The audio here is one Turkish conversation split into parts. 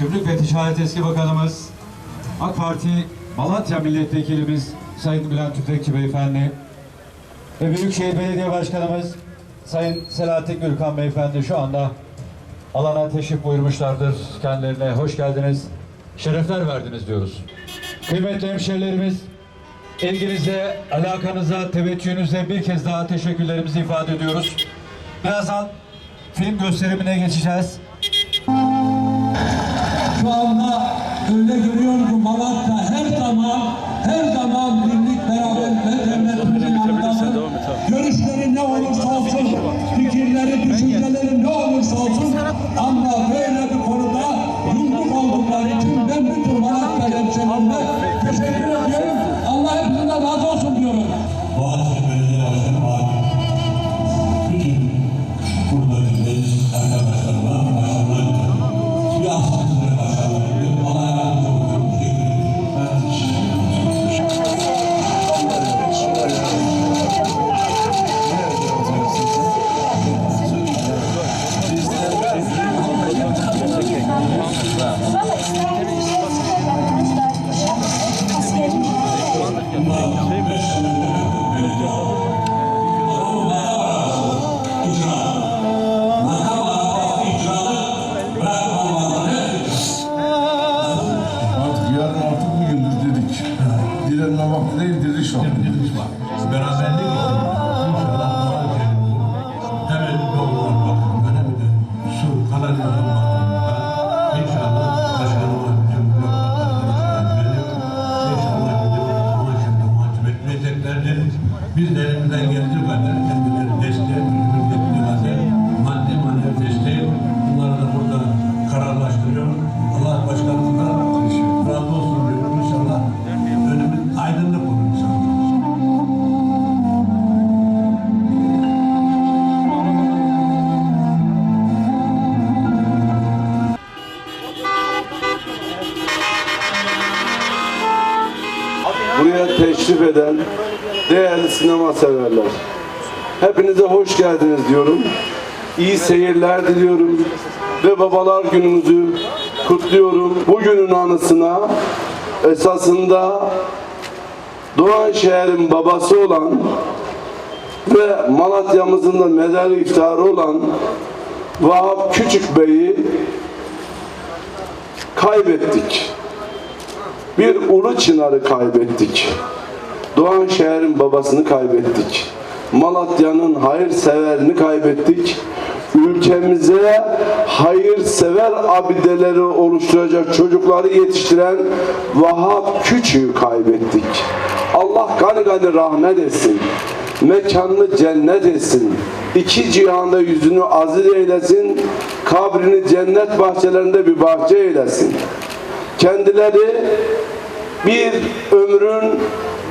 Gümrük ve Ticaret Eski Bakanımız, AK Parti Malatya Milletvekilimiz Sayın Bülent Tüfekçi Beyefendi ve Büyükşehir Belediye Başkanımız Sayın Selahattin Gürkan Beyefendi şu anda alana teşrif buyurmuşlardır. Kendilerine hoş geldiniz, şerefler verdiniz diyoruz. Kıymetli hemşehrilerimiz, ilginize, alakanıza, teveccühünüze bir kez daha teşekkürlerimizi ifade ediyoruz. Birazdan film gösterimine geçeceğiz. Şu anda öyle görüyorum ki Malatya her zaman her zaman liderlama değil diziliş var. Beraberlik var. Teşrif eden değerli sinema severler. Hepinize hoş geldiniz diyorum. İyi seyirler diliyorum ve babalar gününüzü kutluyorum. Bugünün anısına esasında Doğan şehrin babası olan ve Malatya'mızın da mezar iftarı olan Vahap Küçük Bey'i kaybettik bir ulu çınarı kaybettik. Doğan şehrin babasını kaybettik. Malatya'nın hayırseverini kaybettik. Ülkemize hayırsever abideleri oluşturacak çocukları yetiştiren Vahap Küçük'ü kaybettik. Allah gani gani rahmet etsin. Mekanını cennet etsin. İki cihanda yüzünü aziz eylesin. Kabrini cennet bahçelerinde bir bahçe eylesin kendileri bir ömrün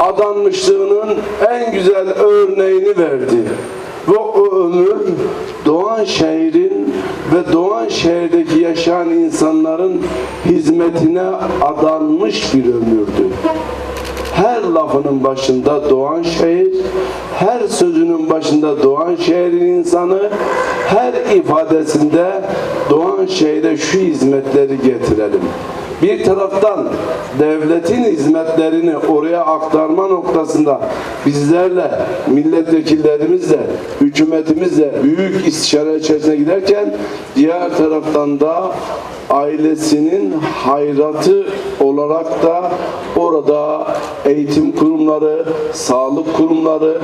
adanmışlığının en güzel örneğini verdi. Ve o ömür Doğan şehrin ve Doğan şehirdeki yaşayan insanların hizmetine adanmış bir ömürdü. Her lafının başında Doğan şehir, her sözünün başında Doğan şehrin insanı, her ifadesinde Doğan şehre şu hizmetleri getirelim. Bir taraftan devletin hizmetlerini oraya aktarma noktasında bizlerle, milletvekillerimizle, hükümetimizle büyük istişare içerisine giderken diğer taraftan da ailesinin hayratı olarak da orada eğitim kurumları, sağlık kurumları,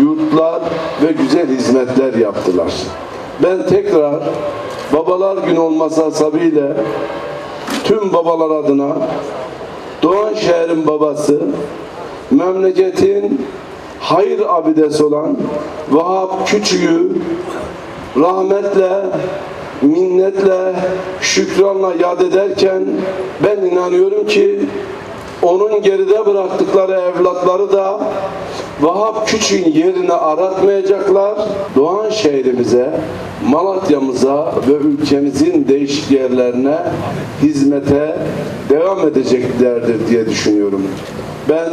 yurtlar ve güzel hizmetler yaptılar. Ben tekrar babalar günü olması hasebiyle tüm babalar adına Doğan şehrin babası, memleketin hayır abidesi olan Vahap Küçük'ü rahmetle, minnetle, şükranla yad ederken ben inanıyorum ki onun geride bıraktıkları evlatları da Vahap Küçük'ün yerini aratmayacaklar. Doğan şehrimize, Malatya'mıza ve ülkemizin değişik yerlerine hizmete devam edeceklerdir diye düşünüyorum. Ben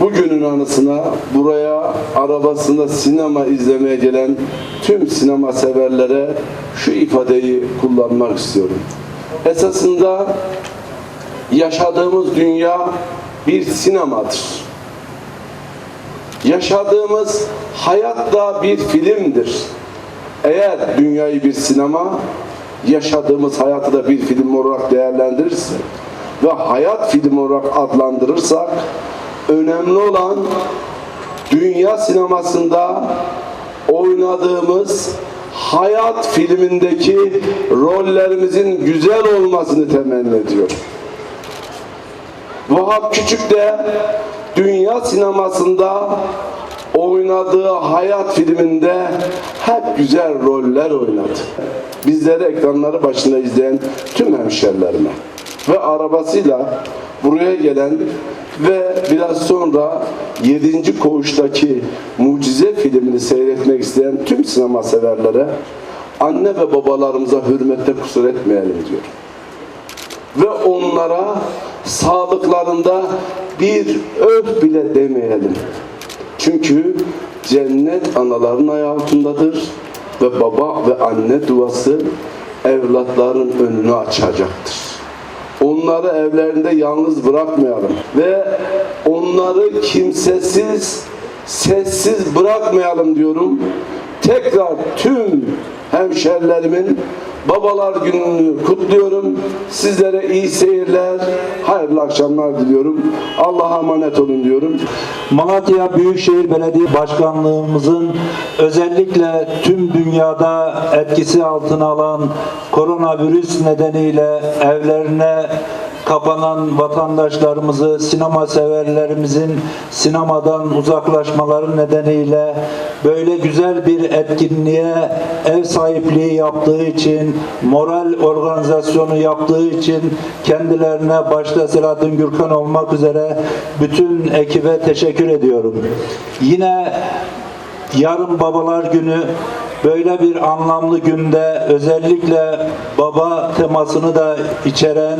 bugünün anısına buraya arabasında sinema izlemeye gelen tüm sinema severlere şu ifadeyi kullanmak istiyorum. Esasında yaşadığımız dünya bir sinemadır. Yaşadığımız hayat da bir filmdir. Eğer dünyayı bir sinema, yaşadığımız hayatı da bir film olarak değerlendirirse ve hayat filmi olarak adlandırırsak önemli olan dünya sinemasında oynadığımız hayat filmindeki rollerimizin güzel olmasını temenni ediyorum. Vahap Küçük de dünya sinemasında oynadığı hayat filminde hep güzel roller oynadı. Bizleri ekranları başında izleyen tüm hemşerilerime ve arabasıyla buraya gelen ve biraz sonra 7. koğuştaki mucize filmini seyretmek isteyen tüm sinema severlere anne ve babalarımıza hürmette kusur etmeyelim diyorum ve onlara sağlıklarında bir öf bile demeyelim. Çünkü cennet anaların ayağı altındadır ve baba ve anne duası evlatların önünü açacaktır. Onları evlerinde yalnız bırakmayalım ve onları kimsesiz, sessiz bırakmayalım diyorum. Tekrar tüm hemşerilerimin Babalar gününü kutluyorum. Sizlere iyi seyirler, hayırlı akşamlar diliyorum. Allah'a emanet olun diyorum. Malatya Büyükşehir Belediye Başkanlığımızın özellikle tüm dünyada etkisi altına alan koronavirüs nedeniyle evlerine kapanan vatandaşlarımızı, sinema severlerimizin sinemadan uzaklaşmaları nedeniyle böyle güzel bir etkinliğe ev sahipliği yaptığı için, moral organizasyonu yaptığı için kendilerine başta Selahattin Gürkan olmak üzere bütün ekibe teşekkür ediyorum. Yine Yarın Babalar Günü böyle bir anlamlı günde özellikle baba temasını da içeren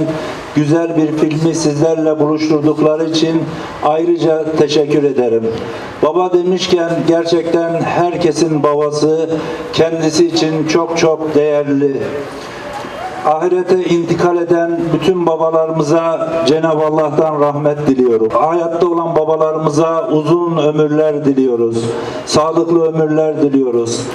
güzel bir filmi sizlerle buluşturdukları için ayrıca teşekkür ederim. Baba demişken gerçekten herkesin babası kendisi için çok çok değerli ahirete intikal eden bütün babalarımıza Cenab-ı Allah'tan rahmet diliyorum. Hayatta olan babalarımıza uzun ömürler diliyoruz. Sağlıklı ömürler diliyoruz.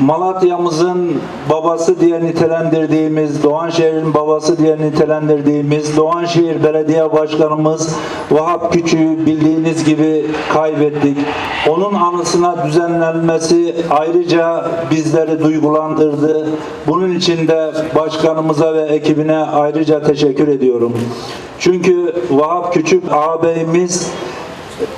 Malatya'mızın babası diye nitelendirdiğimiz, Doğanşehir'in babası diye nitelendirdiğimiz Doğanşehir Belediye Başkanımız Vahap Küçük'ü bildiğiniz gibi kaybettik. Onun anısına düzenlenmesi ayrıca bizleri duygulandırdı. Bunun için de başkanımıza ve ekibine ayrıca teşekkür ediyorum. Çünkü Vahap Küçük ağabeyimiz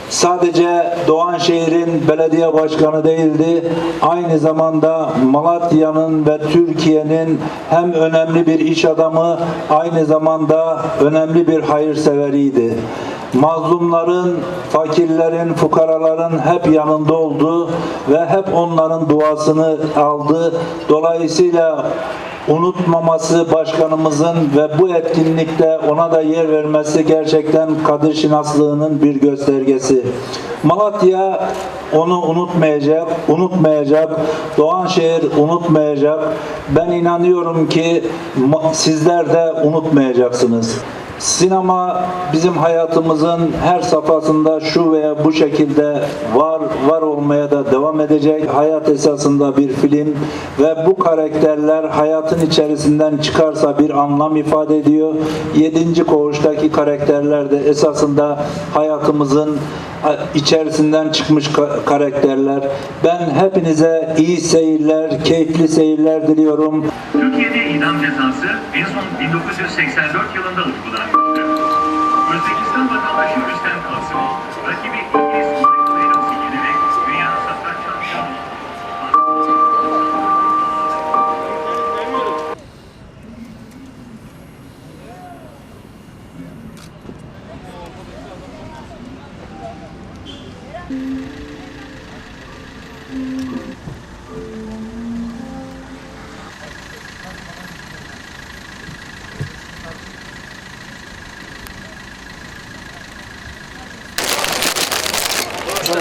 sadece Doğanşehir'in belediye başkanı değildi. Aynı zamanda Malatya'nın ve Türkiye'nin hem önemli bir iş adamı, aynı zamanda önemli bir hayırseveriydi. Mazlumların, fakirlerin, fukaraların hep yanında oldu ve hep onların duasını aldı. Dolayısıyla unutmaması başkanımızın ve bu etkinlikte ona da yer vermesi gerçekten kadir şinaslığının bir göstergesi. Malatya onu unutmayacak, unutmayacak. Doğanşehir unutmayacak. Ben inanıyorum ki sizler de unutmayacaksınız. Sinema bizim hayatımızın her safhasında şu veya bu şekilde var var olmaya da devam edecek. Hayat esasında bir film ve bu karakterler hayatın içerisinden çıkarsa bir anlam ifade ediyor. Yedinci koğuştaki karakterler de esasında hayatımızın içerisinden çıkmış ka- karakterler. Ben hepinize iyi seyirler, keyifli seyirler diliyorum. Türkiye'de idam cezası en son 1984 yılında uygulanmıştı.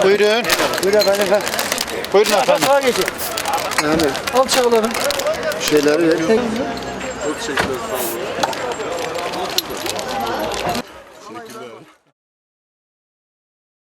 Buyurun. Buyurun efendim. Buyurun efendim. Sağa geçin. Yani. Al çağlarım. Şeyleri verin.